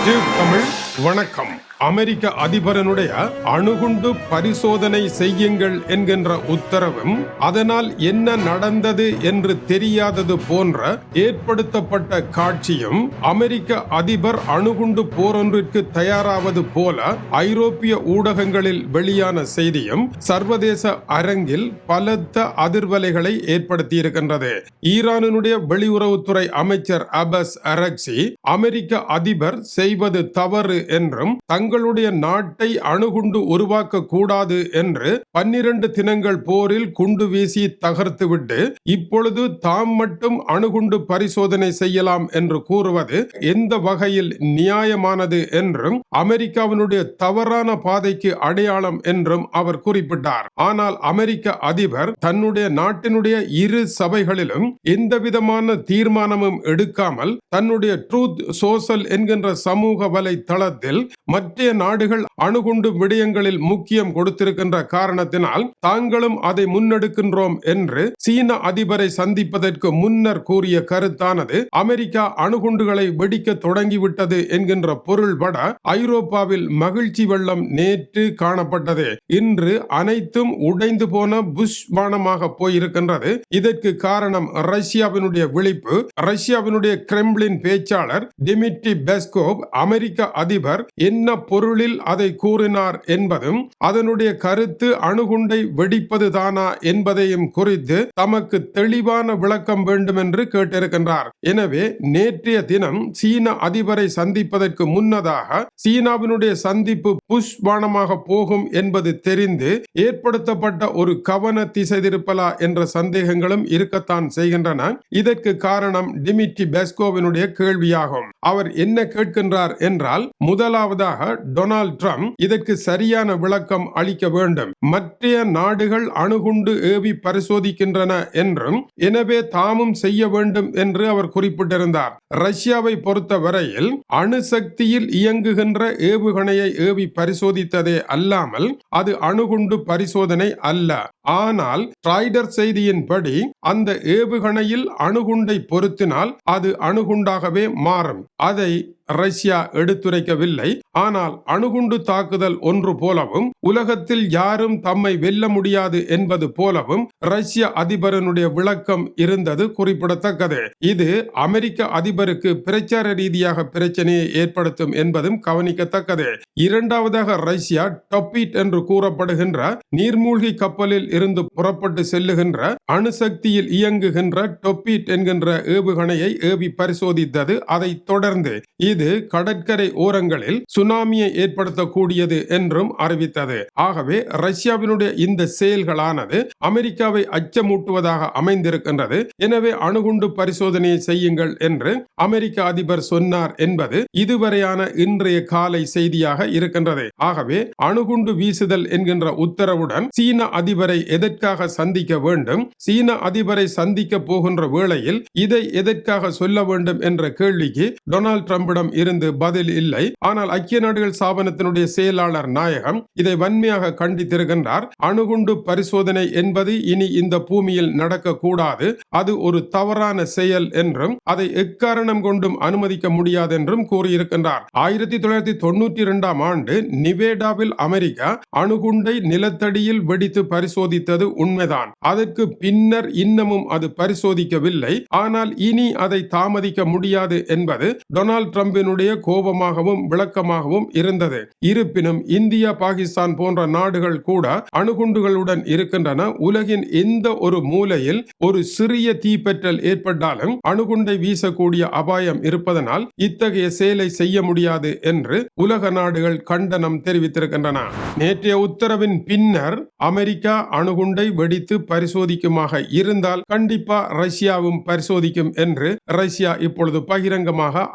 राजीव तमिल वणकम அமெரிக்க அதிபரனுடைய அணுகுண்டு பரிசோதனை செய்யுங்கள் என்கின்ற உத்தரவும் அதனால் என்ன நடந்தது என்று தெரியாதது போன்ற ஏற்படுத்தப்பட்ட காட்சியும் அமெரிக்க அதிபர் அணுகுண்டு போரொன்றிற்கு தயாராவது போல ஐரோப்பிய ஊடகங்களில் வெளியான செய்தியும் சர்வதேச அரங்கில் பலத்த அதிர்வலைகளை ஏற்படுத்தியிருக்கின்றது. ஈரானினுடைய வெளியுறவுத்துறை அமைச்சர் அபஸ் அரக்சி அமெரிக்க அதிபர் செய்வது தவறு என்றும் தங்களுடைய நாட்டை அணுகுண்டு உருவாக்க கூடாது என்று பன்னிரண்டு தினங்கள் போரில் குண்டு வீசி தகர்த்துவிட்டு இப்பொழுது தாம் மட்டும் அணுகுண்டு பரிசோதனை செய்யலாம் என்று கூறுவது எந்த வகையில் நியாயமானது என்றும் அமெரிக்காவினுடைய தவறான பாதைக்கு அடையாளம் என்றும் அவர் குறிப்பிட்டார். ஆனால் அமெரிக்க அதிபர் தன்னுடைய நாட்டினுடைய இரு சபைகளிலும் எந்த விதமான தீர்மானமும் எடுக்காமல் தன்னுடைய ட்ரூத் சோசல் என்கின்ற சமூக வலைத்தளத்தில் மற்ற நாடுகள் அணுகுண்டு விடயங்களில் முக்கியம் கொடுத்திருக்கின்ற காரணத்தினால் தாங்களும் அதை முன்னெடுக்கின்றோம் என்று சீன அதிபரை சந்திப்பதற்கு முன்னர் கூறிய கருத்தானது அமெரிக்கா அணுகுண்டுகளை வெடிக்க தொடங்கிவிட்டது என்கின்ற பொருள்பட ஐரோப்பாவில் மகிழ்ச்சி வெள்ளம் நேற்று காணப்பட்டது. இன்று அனைத்தும் உடைந்து போன புஷ் வானமாக போயிருக்கின்றது. இதற்கு காரணம் ரஷ்யாவினுடைய விழிப்பு. ரஷ்யாவினுடைய கிரெம்ளின் பேச்சாளர் டிமிட்ரி பெஸ்கோவ் அமெரிக்க அதிபர் என்ன பொருளில் அதை கூறினார் என்பதும் அதனுடைய கருத்து அணுகுண்டை வெடிப்பது தானா என்பதையும் குறித்து தமக்கு தெளிவான விளக்கம் வேண்டும் என்று கேட்டிருக்கின்றார். எனவே நேற்றைய தினம் சீன அதிபரை சந்திப்பதற்கு முன்னதாக சீனாவினுடைய சந்திப்பு புஷ் பானமாக போகும் என்பது தெரிந்து ஏற்படுத்தப்பட்ட ஒரு கவன திசை திருப்பலா என்ற சந்தேகங்களும் இருக்கத்தான் செய்கின்றன. இதற்கு காரணம் டிமிட்ரி பெஸ்கோவினுடைய கேள்வியாகும். அவர் என்ன கேட்கின்றார் என்றால் முதலாவது முதலாவதாக டொனால்ட் ட்ரம்ப் இதற்கு சரியான விளக்கம் அளிக்க வேண்டும். மற்ற நாடுகள் அணுகுண்டு ஏவி பரிசோதிக்கின்றன என்றும் எனவே தாமும் செய்ய வேண்டும் என்று அவர் குறிப்பிட்டிருந்தார். ரஷ்யாவை பொறுத்த வரையில் அணுசக்தியில் இயங்குகின்ற ஏவுகணையை ஏவி பரிசோதித்ததே அல்லாமல் அது அணுகுண்டு பரிசோதனை அல்ல. ஆனால் ட்ரைடர் செய்தியின்படி அந்த ஏவுகணையில் அணுகுண்டை பொருத்தினால் அது அணுகுண்டாகவே மாறும். அதை ரஷ்யா எடுத்துரைக்கவில்லை. ஆனால் அணுகுண்டு தாக்குதல் ஒன்று போலவும் உலகத்தில் யாரும் தம்மை வெல்ல முடியாது என்பது போலவும் ரஷ்ய அதிபரனுடைய விளக்கம் இருந்தது குறிப்பிடத்தக்கது. இது அமெரிக்க அதிபருக்கு பிரச்சார ரீதியாக பிரச்சனையை ஏற்படுத்தும் என்பதும் கவனிக்கத்தக்கது. இரண்டாவதாக ரஷ்யா டொப்பிட் என்று கூறப்படுகின்ற நீர்மூழ்கி கப்பலில் இருந்து புறப்பட்டு செல்லுகின்ற அணுசக்தியில் இயங்குகின்ற டொப்பிட் என்கின்ற ஏவுகணையை ஏவி பரிசோதித்தது. அதை தொடர்ந்து இது கடற்கரை ஓரங்களில் சுனாமியை ஏற்படுத்தக்கூடியது என்றும் அறிவித்தது. ஆகவே ரஷ்யாவினுடைய இந்த செயல்களானது அமெரிக்காவை அச்சமூட்டுவதாக அமைந்திருக்கின்றது. எனவே அணுகுண்டு பரிசோதனையை செய்யுங்கள் என்று அமெரிக்க அதிபர் சொன்னார் என்பது இதுவரையான இன்றைய காலை செய்தியாக இருக்கின்றது. ஆகவே அணுகுண்டு வீசுதல் என்கின்ற உத்தரவுடன் சீன அதிபரை எதற்காக சந்திக்க வேண்டும் சீன அதிபரை சந்திக்க போகின்ற வேளையில் இதை எதற்காக சொல்ல வேண்டும் என்ற கேள்விக்கு டொனால்ட் ட்ரம்பிடம் இருந்து பதில் இல்லை. ஆனால் ஐக்கிய நாடுகள் ஸ்தாபனத்தினுடைய செயலாளர் நாயகம் இதை வன்மையாக கண்டித்திருக்கின்றார். அணுகுண்டு பரிசோதனை என்பது இனி இந்த பூமியில் நடக்க கூடாது அது ஒரு தவறான செயல் என்றும் அதை எக்காரணம் கொண்டும் அனுமதிக்க முடியாது என்றும் கூறியிருக்கின்றார். ஆயிரத்தி தொள்ளாயிரத்தி தொண்ணூற்றி இரண்டாம் ஆண்டு நிவேடாவில் அமெரிக்கா அணுகுண்டை நிலத்தடியில் வெடித்து பரிசோதித்தது உண்மைதான். அதற்கு பின்னர் இன்னமும் அது பரிசோதிக்கவில்லை. ஆனால் இனி அதை தாமதிக்க முடியாது என்பது டொனால்ட் ட்ரம்ப் ட்ரம்பினுடைய கோபமாகவும் விளக்கமாகவும் இருந்தது. இருப்பினும் இந்தியா பாகிஸ்தான் போன்ற நாடுகள் கூட அணுகுண்டுகளுடன் இருக்கின்றன. உலகின் எந்த ஒரு மூலையில் ஒரு சிறிய தீப்பற்றல் ஏற்பட்டாலும் அணுகுண்டை வீசக்கூடிய அபாயம் இருப்பதனால் இத்தகைய செயலை செய்ய முடியாது என்று உலக நாடுகள் கண்டனம் தெரிவித்திருக்கின்றன. நேற்றைய உத்தரவின் பின்னர் அமெரிக்கா அணுகுண்டை வெடித்து பரிசோதிக்குமாக இருந்தால் கண்டிப்பா ரஷ்யாவும் பரிசோதிக்கும் என்று ரஷ்யா இப்பொழுது பகிரங்கமாக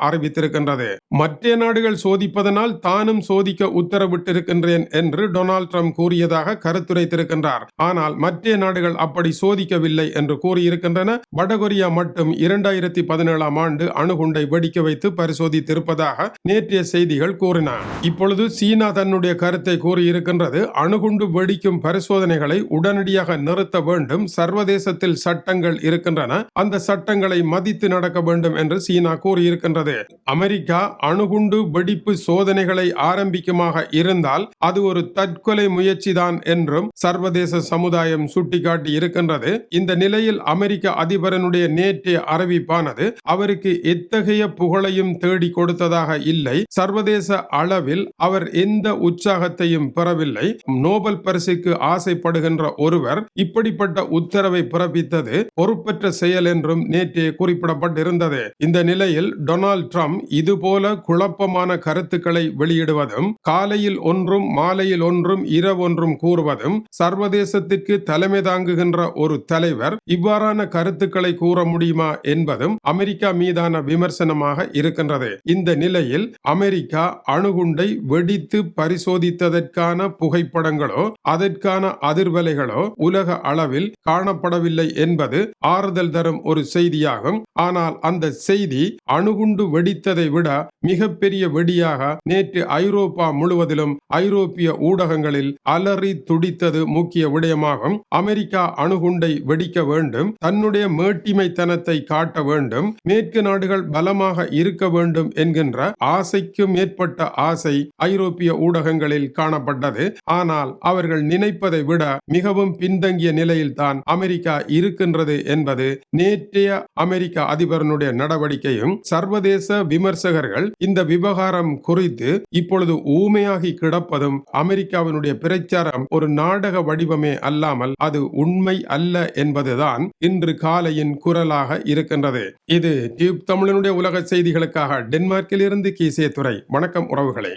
இருக்கின்றது மற்ற நாடுகள் சோதிப்பதனால் தானும் சோதிக்க உத்தரவிட்டிருக்கின்றேன் என்று டொனால்ட் ட்ரம்ப் கூறியதாக கருத்துரைத்திருக்கின்றார். ஆனால் மற்ற நாடுகள் அப்படி சோதிக்கவில்லை என்று கூறியிருக்கின்றன. வடகொரியா மட்டும் இரண்டாயிரத்தி பதினேழாம் ஆண்டு அணுகுண்டை வெடிக்க வைத்து பரிசோதித்திருப்பதாக நேற்றைய செய்திகள் கூறின. இப்பொழுது சீனா தன்னுடைய கருத்தை கூறியிருக்கின்றது. அணுகுண்டு வெடிக்கும் பரிசோதனைகளை உடனடியாக நிறுத்த வேண்டும். சர்வதேசத்தில் சட்டங்கள் இருக்கின்றன. அந்த சட்டங்களை மதித்து நடக்க வேண்டும் என்று சீனா கூறியிருக்கின்றது. அமெரிக்க அமெரிக்கா அணுகுண்டு வெடிப்பு சோதனைகளை ஆரம்பிக்குமாக இருந்தால் அது ஒரு தற்கொலை முயற்சிதான் என்றும் சர்வதேச சமுதாயம் சுட்டிக்காட்டி இருக்கின்றது. இந்த நிலையில் அமெரிக்க அதிபரனுடைய நேற்றைய அறிவிப்பானது அவருக்கு எத்தகைய புகழையும் தேடி கொடுத்ததாக இல்லை. சர்வதேச அளவில் அவர் எந்த உற்சாகத்தையும் பெறவில்லை. நோபல் பரிசுக்கு ஆசைப்படுகின்ற ஒருவர் இப்படிப்பட்ட உத்தரவை பிறப்பித்தது பொறுப்பற்ற செயல் என்றும் நேற்றே குறிப்பிடப்பட்டிருந்தது. இந்த நிலையில் டொனால்ட் ட்ரம்ப் இதுபோல குழப்பமான கருத்துக்களை வெளியிடுவதும் காலையில் ஒன்றும் மாலையில் ஒன்றும் இரவொன்றும் கூறுவதும் சர்வதேசத்திற்கு தலைமை தாங்குகின்ற ஒரு தலைவர் இவ்வாறான கருத்துக்களை கூற முடியுமா என்பதும் அமெரிக்கா மீதான விமர்சனமாக இருக்கின்றது. இந்த நிலையில் அமெரிக்கா அணுகுண்டை வெடித்து பரிசோதித்ததற்கான புகைப்படங்களோ அதற்கான அதிர்வலைகளோ உலக அளவில் காணப்படவில்லை என்பது ஆறுதல் தரும் ஒரு செய்தியாகும். ஆனால் அந்த செய்தி அணுகுண்டு வெடித்ததை விட மிகப்பெரிய வெடியாக நேற்று ஐரோப்பா முழுவதிலும் ஐரோப்பிய ஊடகங்களில் அலறி துடித்தது முக்கிய விடயமாகும். அமெரிக்கா அணுகுண்டை வெடிக்க வேண்டும். தன்னுடைய மேட்டிமைத்தனத்தை காட்ட வேண்டும். மேற்கு நாடுகள் பலமாக இருக்க வேண்டும் என்கின்ற ஆசைக்கு மேற்பட்ட ஆசை ஐரோப்பிய ஊடகங்களில் காணப்பட்டது. ஆனால் அவர்கள் நினைப்பதை விட மிகவும் பின்தங்கிய நிலையில்தான் அமெரிக்கா இருக்கின்றது என்பது நேற்றைய அமெரிக்க அதிபரனுடைய நடவடிக்கையும் சர்வதேச விமர்சகர்கள் இந்த விவகாரம் குறித்து இப்பொழுது ஊமையாகி கிடப்பதும் அமெரிக்காவினுடைய பிரச்சாரம் ஒரு நாடக வடிவமே அல்லாமல் அது உண்மை அல்ல என்பதுதான் இன்று காலையின் குரலாக இருக்கின்றது. இது டியூப் தமிழனுடைய உலக செய்திகளுக்காக டென்மார்க்கில் இருந்து கீசே துறை வணக்கம் உறவுகளே.